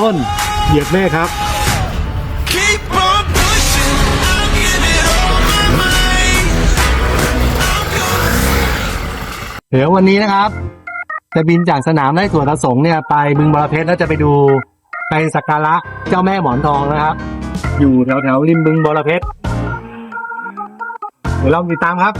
ต้น เหยียบเมฆครับ เดี๋ยววันนี้นะครับ จะบินจากสนามไร่ถั่วตะสงเนี่ยไปบึงบรเพชรแล้วจะไปดูไปสักการะเจ้าแม่หมอนทองนะครับ อยู่แถวแถวๆริมบึงบรเพชรเดี๋ยวเราติดตามครับ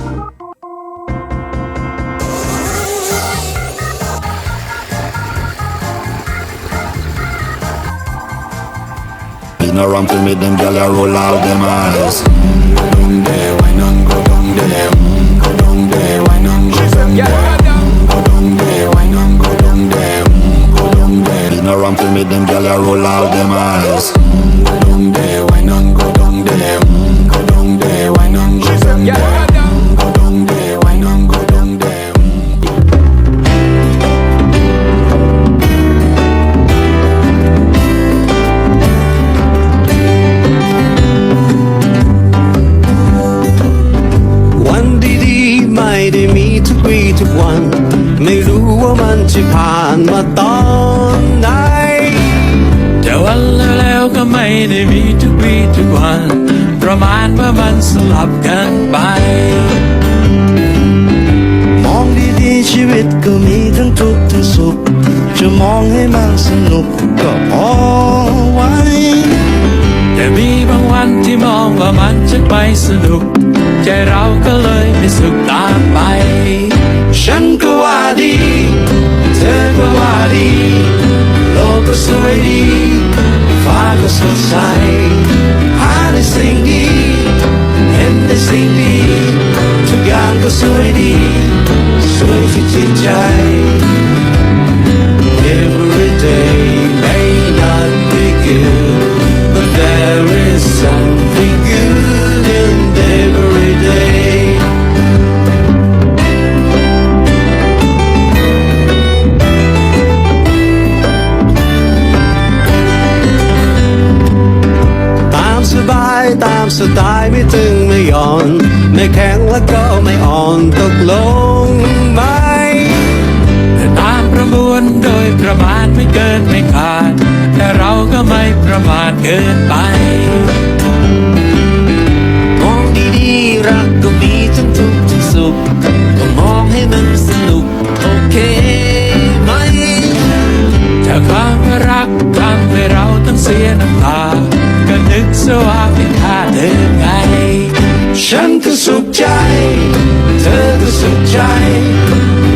In a ramp to make them gyal a roll out them eyes. Go down there, why not go down there? Go down there, why not go down there? Go down there, why not go down there? Go down there. A ramp to make them gyal a roll out them eyes. ทุกวีทุกวัน ไม่รู้ว่ามันจะผ่านมาตอนไหนแต่วันแล้วก็ไม่ได้มีทุกวีทุกวัน ประมาณว่ามันสลับกันไป มองดีๆชีวิตก็มีทั้งทุกข์ทั้งสุข จะมองให้มันสนุกก็พอันที่มองว่ามันจะไปสนุก ใจเราก็เลยไม่สุขตามไป ฉันก็ว่าดี เธอก็ว่าดี โลกก็สวยดี ฟ้าก็สดใส ตามสไตล์ไม่ตึงไม่หย่อน ไม่แข็งแล้วก็ไม่อ่อนตกลงไหมแต่ตามประมวลโดยประมาณไม่เกินไม่ขาด แต่เราก็ไม่ประมาทเกินไปมองดีๆรักก็มีทั้งทุกข์ทั้งสุขก็มองให้มันสนุกโอเคไหมถ้าความรักทำให้เราต้องเสียน้ำตา ฉันก็สุขใจ เธอก็สุขใจ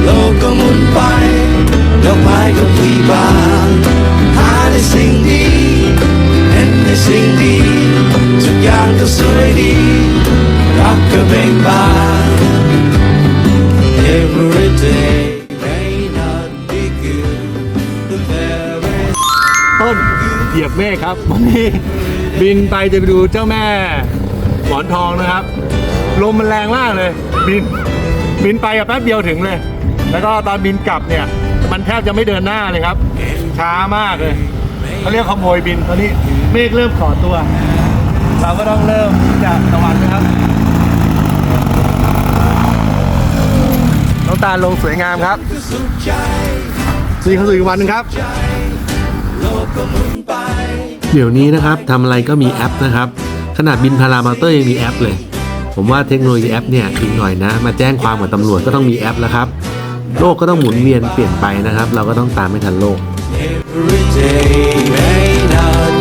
โลกก็หมุนไปดอกไม้ก็พลีบานหาในสิ่งดีเห็นในสิ่งดีทุกอย่างก็สวยดี รักก็เบ่งบาน Every day may not be good but there is ต้นเหยียบเมฆครับวันนี้บินไปจะไปดูเจ้าแม่ หมอนทองนะครับ ลมมันแรงมากเลย บินบินไปอะแป๊บเดียวถึงเลย แล้วก็ตอนบินกลับเนี่ย มันแทบจะไม่เดินหน้าเลยครับ ช้ามากเลยเขาเรียกขโมยบินตอนนี้เมฆเริ่มขอตัว เราก็ต้องเริ่มจากตะวันนะครับน้องตาลลงสวยงามครับสวัสดีครับสู่อีกวันหนึงครับ เดี๋ยวนี้นะครับทำอะไรก็มีแอปนะครับ ขนาดบินพารามอเตอร์ยังมีแอปเลย ผมว่าเทคโนโลยีแอปเนี่ยอีกหน่อยนะ มาแจ้งความกับตำรวจก็ต้องมีแอปแล้วครับ โลกก็ต้องหมุนเวียนเปลี่ยนไปนะครับ เราก็ต้องตามให้ทันโลก Every day